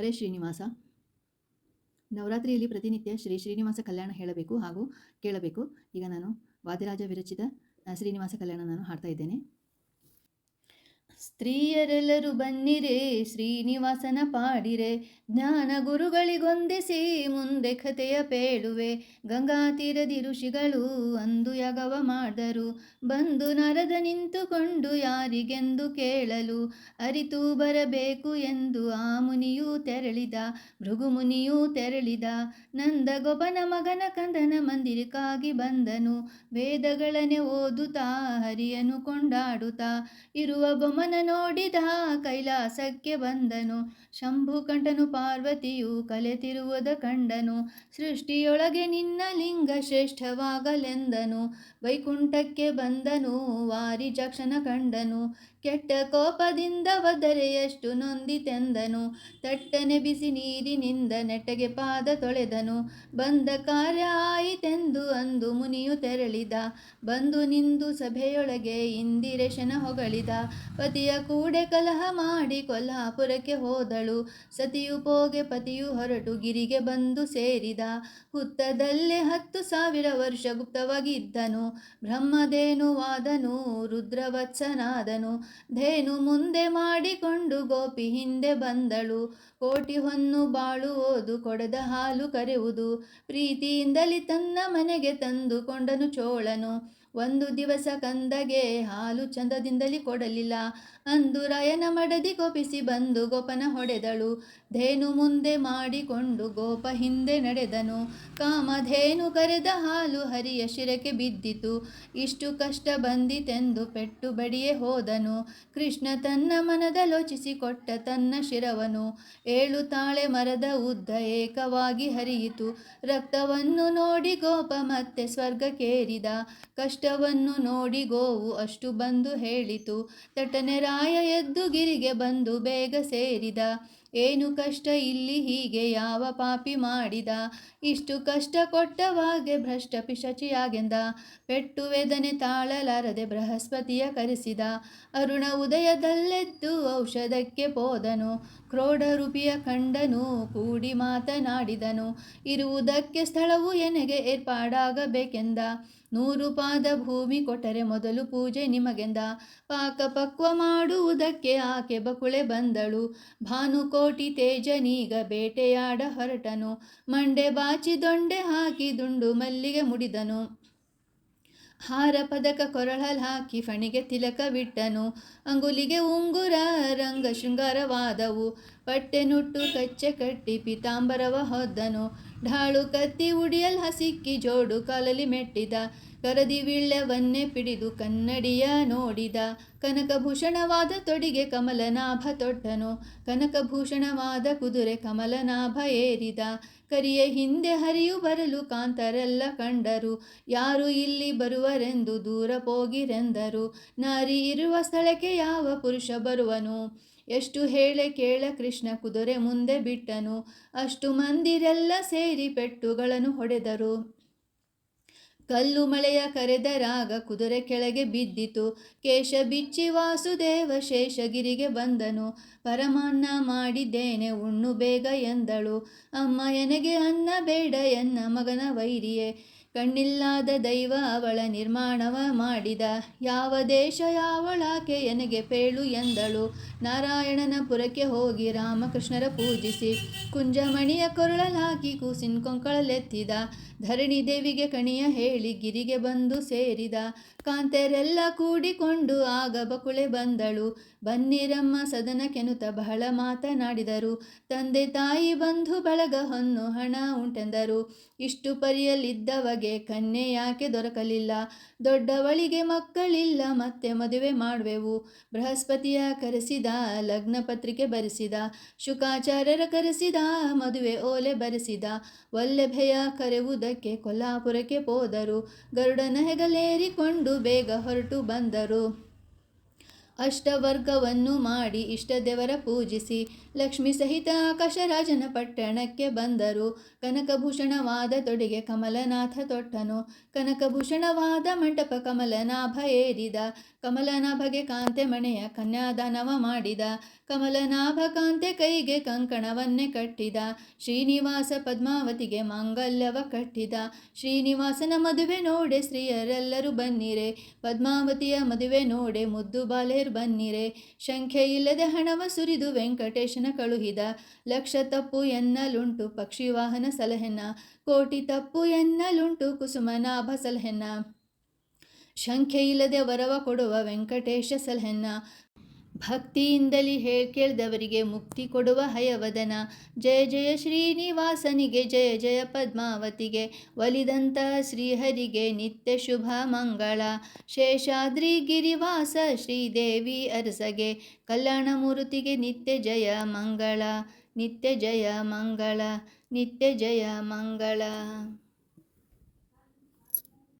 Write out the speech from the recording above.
ಹರೇ ಶ್ರೀನಿವಾಸ. ನವರಾತ್ರಿಯಲ್ಲಿ ಪ್ರತಿನಿತ್ಯ ಶ್ರೀ ಶ್ರೀನಿವಾಸ ಕಲ್ಯಾಣ ಹೇಳಬೇಕು ಹಾಗೂ ಕೇಳಬೇಕು. ಈಗ ನಾನು ವಾದಿರಾಜ ವಿರಚಿತ ಶ್ರೀನಿವಾಸ ಕಲ್ಯಾಣ ನಾನು ಹಾಡ್ತಾ ಇದ್ದೇನೆ. ಸ್ತ್ರೀಯರೆಲ್ಲರೂ ಬನ್ನಿರೆ, ಶ್ರೀನಿವಾಸನ ಪಾಡಿರೆ, ಜ್ಞಾನ ಗುರುಗಳಿಗೊಂದಿಸಿ, ಮುಂದೆ ಕಥೆಯ ಪೇಳುವೆ, ಗಂಗಾ ತೀರದಿ ಋಷಿಗಳು ಅಂದು ಯಾಗವ ಮಾಡರು ಬಂದು ನರದ ನಿಂತುಕೊಂಡು ಯಾರಿಗೆಂದು ಕೇಳಲು ಅರಿತು ಬರಬೇಕು ಎಂದು ಆ ಮುನಿಯೂ ತೆರಳಿದ. ಭೃಗು ಮುನಿಯೂ ತೆರಳಿದ. ನಂದಗೊಬ್ಬನ ಮಗನ ಕಂದನ ಮಂದಿರಕ್ಕಾಗಿ ಬಂದನು. ವೇದಗಳನೆ ಓದುತ್ತಾ ಹರಿಯನು ಕೊಂಡಾಡುತ್ತಾ ಇರುವ ಬೊಮ್ಮನ ನೋಡಿದ ಕೈಲಾಸಕ್ಕೆ ಬಂದನು. ಶಂಭು ಕಂಠನು ಪಾರ್ವತಿಯು ಕಲೆತಿರುವುದ ಕಂಡನು. ಸೃಷ್ಟಿಯೊಳಗೆ ನಿನ್ನ ಲಿಂಗ ಶ್ರೇಷ್ಠವಾಗಲೆಂದನು. ವೈಕುಂಠಕ್ಕೆ ಬಂದನು ವಾರಿಜಕ್ಷನ ಕಂಡನು, ಕೆಟ್ಟ ಕೋಪದಿಂದ ಬದರೆಯಷ್ಟು ನೊಂದಿ ತೆಂದನು, ತಟ್ಟನೆ ಬಿಸಿ ನೀರಿನಿಂದ ನೆಟ್ಟಗೆ ಪಾದ ತೊಳೆದನು, ಬಂದ ಕಾರ್ಯ ಆಯಿತೆಂದು ಅಂದು ಮುನಿಯು ತೆರಳಿದ, ಬಂದು ನಿಂದು ಸಭೆಯೊಳಗೆ ಇಂದಿರೇಶನ ಹೊಗಳಿದ, ಪತಿಯ ಕೂಡೆ ಕಲಹ ಮಾಡಿ ಕೊಲ್ಹಾಪುರಕ್ಕೆ ಹೋದಳು, ಸತಿಯು ಪೋಗೆ ಪತಿಯು ಹೊರಟು ಗಿರಿಗೆ ಬಂದು ಸೇರಿದ, ಹುತ್ತದಲ್ಲೇ ಹತ್ತು ಸಾವಿರ ವರ್ಷ ಗುಪ್ತವಾಗಿದ್ದನು ಬ್ರಹ್ಮಧೇನುವಾದನು ರುದ್ರವತ್ಸನಾದನು. ಧೇನು ಮುಂದೆ ಮಾಡಿಕೊಂಡು ಗೋಪಿ ಹಿಂದೆ ಬಂದಳು. ಕೋಟಿ ಹೊನ್ನು ಬಾಳು ಓದು, ಕೊಡದ ಹಾಲು ಕರೆಯುವುದು. ಪ್ರೀತಿಯಿಂದಲಿ ತನ್ನ ಮನೆಗೆ ತಂದುಕೊಂಡನು ಚೋಳನು. ಒಂದು ದಿವಸ ಕಂದಗೆ ಹಾಲು ಚಂದದಿಂದಲೇ ಕೊಡಲಿಲ್ಲ. ಅಂದು ರಾಯನ ಮಡದಿ ಕೋಪಿಸಿ ಬಂದು ಗೋಪನ ಹೊಡೆದಳು. ಧೇನು ಮುಂದೆ ಮಾಡಿಕೊಂಡು ಗೋಪ ಹಿಂದೆ ನಡೆದನು. ಕಾಮಧೇನು ಕರೆದ ಹಾಲು ಹರಿಯ ಶಿರಕ್ಕೆ ಬಿದ್ದಿತು. ಇಷ್ಟು ಕಷ್ಟ ಬಂದಿತೆಂದು ಪೆಟ್ಟು ಬಡಿಯೇ ಹೋದನು. ಕೃಷ್ಣ ತನ್ನ ಮನದಲೋಚಿಸಿ ಕೊಟ್ಟ ತನ್ನ ಶಿರವನು. ಏಳು ತಾಳೆ ಮರದ ಉದ್ದ ಏಕವಾಗಿ ಹರಿಯಿತು. ರಕ್ತವನ್ನು ನೋಡಿ ಗೋಪ ಮತ್ತೆ ಸ್ವರ್ಗಕ್ಕೇರಿದ. ಕಷ್ಟವನ್ನು ನೋಡಿ ಗೋವು ಅಷ್ಟು ಬಂದು ಹೇಳಿತು. ತಟನೆ ರಾಯ ಎದ್ದು ಗಿರಿಗೆ ಬಂದು ಬೇಗ ಸೇರಿದ. ಏನು ಕಷ್ಟ ಇಲ್ಲಿ ಹೀಗೆ ಯಾವ ಪಾಪಿ ಮಾಡಿದ? ಇಷ್ಟು ಕಷ್ಟ ಕೊಟ್ಟವಾಗೆ ಭ್ರಷ್ಟ ಪಿಶಚಿಯಾಗೆಂದ? ಪೆಟ್ಟು ವೇದನೆ ತಾಳಲಾರದೆ ಬೃಹಸ್ಪತಿಯ ಕರೆಸಿದ? ಅರುಣ ಉದಯದಲ್ಲೆದ್ದು ಔಷಧಕ್ಕೆ ಪೋದನು ಕ್ರೋಢರೂಪಿಯ ಕಂಡನು, ಕೂಡಿ ಮಾತನಾಡಿದನು. ಇರುವುದಕ್ಕೆ ಸ್ಥಳವು ಎನಗೆ ಏರ್ಪಾಡಾಗಬೇಕೆಂದ? ನೂರು ಪಾದ ಭೂಮಿ ಕೊಟ್ಟರೆ ಮೊದಲು ಪೂಜೆ ನಿಮಗೆಂದ? ಪಾಕ ಪಕ್ವ ಮಾಡುವುದಕ್ಕೆ ಆಕೆ ಬಕುಳೆ ಬಂದಳು. ಭಾನುಕೋಟಿ ತೇಜನೀಗ ಬೇಟೆಯಾಡ ಹೊರಟನು. ಮಂಡೆ ಬಾಚಿ ದೊಂಡೆ ಹಾಕಿ ದುಂಡು ಮಲ್ಲಿಗೆ ಮುಡಿದನು. ಹಾರ ಪದಕ ಕೊರಳಲ್ ಹಾಕಿ ಫಣಿಗೆ ತಿಲಕವಿಟ್ಟನು ಅಂಗುಲಿಗೆ ಉಂಗುರ ರಂಗ ಶೃಂಗಾರವಾದವು. ಪಟ್ಟೆ ನುಟ್ಟು ಕಚ್ಚೆ ಕಟ್ಟಿ ಪೀತಾಂಬರವ ಹೊದ್ದನು. ಢಾಳು ಕತ್ತಿ ಉಡಿಯಲ್ ಹಸಿಕ್ಕಿ ಜೋಡು ಕಾಲಲಿ ಮೆಟ್ಟಿದ, ಕರದಿ ವಿಳ್ಳವನ್ನೇ ಪಿಡಿದು ಕನ್ನಡಿಯ ನೋಡಿದ. ಕನಕಭೂಷಣವಾದ ತೊಡಿಗೆ ಕಮಲನಾಭ ತೊಟ್ಟನು, ಕನಕಭೂಷಣವಾದ ಕುದುರೆ ಕಮಲನಾಭ ಏರಿದ. ಕರಿಯ ಹಿಂದೆ ಹರಿಯು ಬರಲು ಕಾಂತರೆಲ್ಲ ಕಂಡರು, ಯಾರು ಇಲ್ಲಿ ಬರುವರೆಂದು ದೂರ ಪೋಗಿರೆಂದರು. ನಾರಿ ಇರುವ ಸ್ಥಳಕ್ಕೆ ಯಾವ ಪುರುಷ ಬರುವನು? ಎಷ್ಟು ಹೇಳೆ ಕೇಳ ಕೃಷ್ಣ ಕುದುರೆ ಮುಂದೆ ಬಿಟ್ಟನು, ಅಷ್ಟು ಮಂದಿರೆಲ್ಲ ಸೇರಿ ಪೆಟ್ಟುಗಳನ್ನು ಹೊಡೆದರು. ಕಲ್ಲು ಮಳೆಯ ಕರೆದ ರಾಗ ಕುದುರೆ ಕೆಳಗೆ ಬಿದ್ದಿತು. ಕೇಶ ಬಿಚ್ಚಿ ವಾಸುದೇವ ಶೇಷಗಿರಿಗೆ ಬಂದನು. ಪರಮಾನ್ನ ಮಾಡಿದ್ದೇನೆ ಉಣ್ಣು ಬೇಗ ಎಂದಳು. ಅಮ್ಮ, ಎನಗೆ ಅನ್ನ ಬೇಡ ಎನ್ನ ಮಗನ ವೈರಿಯೇ. ಕಣ್ಣಿಲ್ಲದ ದೈವ ಅವಳ ನಿರ್ಮಾಣವ ಮಾಡಿದ. ಯಾವ ದೇಶ ಯಾವಳಾಕೆ ಎನಗೆ ಪೇಳು ಎಂದಳು. ನಾರಾಯಣನ ಪುರಕ್ಕೆ ಹೋಗಿ ರಾಮಕೃಷ್ಣರ ಪೂಜಿಸಿ. ಕುಂಜಮಣಿಯ ಕೊರಳಲಾಕಿ ಕೂಸಿನ ಕೊಂಕಳಲೆತ್ತಿದ. ಧರಣಿ ದೇವಿಗೆ ಕಣಿಯ ಹೇಳಿ ಗಿರಿಗೆ ಬಂದು ಸೇರಿದ. ಕಾಂತೆರೆಲ್ಲ ಕೂಡಿಕೊಂಡು ಆಗ ಬಕುಳೆ ಬಂದಳು. ಬನ್ನಿರಮ್ಮ ಸದನ ಕೆನುತ ಬಹಳ ಮಾತನಾಡಿದರು. ತಂದೆ ತಾಯಿ ಬಂಧು ಬಳಗ ಹೊನ್ನು ಹಣ ಉಂಟೆಂದರು. ಇಷ್ಟು ಪರಿಯಲ್ಲಿದ್ದವಗೆ ಕನ್ಯೆ ಯಾಕೆ ದೊರಕಲಿಲ್ಲ? ದೊಡ್ಡವಳಿಗೆ ಮಕ್ಕಳಿಲ್ಲ, ಮತ್ತೆ ಮದುವೆ ಮಾಡುವೆವು. ಬೃಹಸ್ಪತಿಯ ಕರೆಸಿದ, ಲಗ್ನ ಪತ್ರಿಕೆ ಬರೆಸಿದ, ಶುಕಾಚಾರ್ಯರ ಕರೆಸಿದ, ಮದುವೆ ಓಲೆ ಬರೆಸಿದ. ವಲ್ಲಭೆಯ ಕರೆಯುವುದಕ್ಕೆ ಕೊಲ್ಲಾಪುರಕ್ಕೆ ಹೋದರು. ಗರುಡನ ಹೆಗಲೇರಿಕೊಂಡು ಬೇಗ ಹೊರಟು ಬಂದರು. ಅಷ್ಟವರ್ಗವನ್ನು ಮಾಡಿ ಇಷ್ಟದೇವರ ಪೂಜಿಸಿ. ಲಕ್ಷ್ಮಿ ಸಹಿತ ಆಕಾಶರಾಜನ ಪಟ್ಟಣಕ್ಕೆ ಬಂದರು. ಕನಕಭೂಷಣವಾದ ತೊಡೆಗೆ ಕಮಲನಾಥ ತೊಟ್ಟನು. ಕನಕಭೂಷಣವಾದ ಮಂಟಪ ಕಮಲನಾಭ ಏರಿದ. ಕಮಲನಾಭಗೆ ಕಾಂತೆ ಮಣೆಯ ಕನ್ಯಾದಾನವ ಮಾಡಿದ. ಕಮಲನಾಭ ಕಾಂತೆ ಕೈಗೆ ಕಂಕಣವನ್ನೇ ಕಟ್ಟಿದ. ಶ್ರೀನಿವಾಸ ಪದ್ಮಾವತಿಗೆ ಮಾಂಗಲ್ಯವ ಕಟ್ಟಿದ. ಶ್ರೀನಿವಾಸನ ಮದುವೆ ನೋಡೆ ಸ್ತ್ರೀಯರೆಲ್ಲರೂ ಬನ್ನಿರೆ. ಪದ್ಮಾವತಿಯ ಮದುವೆ ನೋಡೆ ಮುದ್ದು ಬಾಲೇರ್ ಬನ್ನಿರೆ. ಶಂಖ್ಯೆ ಇಲ್ಲದೆ ಹಣವ ಸುರಿದು ವೆಂಕಟೇಶನ ಕಳುಹಿದ, ಲಕ್ಷ ತಪ್ಪು ಎನ್ನಲುಂಟು ಪಕ್ಷಿವಾಹನ ಸಲಹೆನ, ಕೋಟಿ ತಪ್ಪು ಎನ್ನಲುಂಟು ಕುಸುಮನಾಭ ಸಲಹೆನ. ಶಂಖ್ಯೆ ಇಲ್ಲದೆ ವರವ ಕೊಡುವ ವೆಂಕಟೇಶ ಸಲಹೆನ್ನ ಭಕ್ತಿಯಿಂದಲಿ ಹೇಳ್ ಕೇಳ್ದವರಿಗೆ ಮುಕ್ತಿ ಕೊಡುವ ಹಯವದನ. ಜಯ ಜಯ ಶ್ರೀನಿವಾಸನಿಗೆ, ಜಯ ಜಯ ಪದ್ಮಾವತಿಗೆ, ಒಲಿದಂತ ಶ್ರೀಹರಿಗೆ ನಿತ್ಯ ಶುಭ ಮಂಗಳ. ಶೇಷಾದ್ರಿ ಗಿರಿವಾಸ ಶ್ರೀದೇವಿ ಅರಸಗೆ, ಕಲ್ಯಾಣ ಮೂರ್ತಿಗೆ ನಿತ್ಯ ಜಯ ಮಂಗಳ. ನಿತ್ಯ ಜಯ ಮಂಗಳ. ನಿತ್ಯ ಜಯ ಮಂಗಳ.